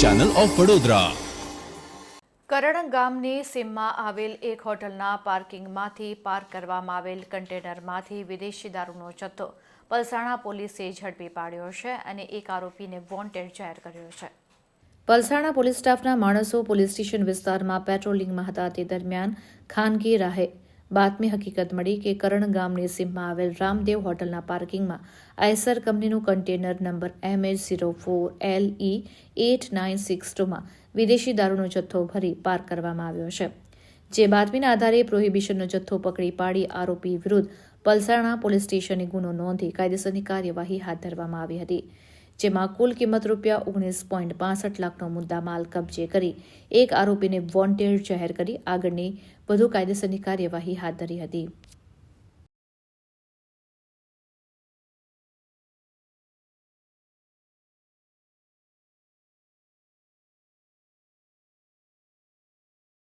Channel of Vadodara Karan ગામની સીમમાં આવેલ એક હોટલના પાર્કિંગમાંથી પાર્ક કરવામાં આવેલ કન્ટેનરમાંથી વિદેશી દારૂનો જથ્થો પલસાણા પોલીસે ઝડપી પાડ્યો છે અને એક આરોપીને વોન્ટેડ જાહેર કર્યો છે. પલસાણા પોલીસ સ્ટાફના માણસો પોલીસ સ્ટેશન વિસ્તારમાં પેટ્રોલિંગમાં હતા તે દરમિયાન ખાનગી રાહે બાતમી હકીકત મળી કે કરણ ગામની સીમમાં આવેલ રામદેવ હોટલના પાર્કિંગમાં આયસર કંપનીનું container number M H zero four L E eight nine six ટુમાં વિદેશી દારૂનો જથ્થો ભરી પાર્ક કરવામાં આવ્યો છે. જે બાતમીના આધારે પ્રોહિબિશનનો જથ્થો પકડી પાડી આરોપી વિરુદ્ધ પલસાણા પોલીસ સ્ટેશને ગુનો નોંધી કાયદેસરની કાર્યવાહી હાથ ધરવામાં આવી હતી. જેમાં કુલ કિંમત રૂપિયા ઓગણીસ પોઈન્ટ પાસઠ લાખનો મુદ્દા માલ કબજે કરી એક આરોપીને વોન્ટેડ જાહેર કરી આગળની વધુ કાયદેસરની કાર્યવાહી હાથ ધરી હતી.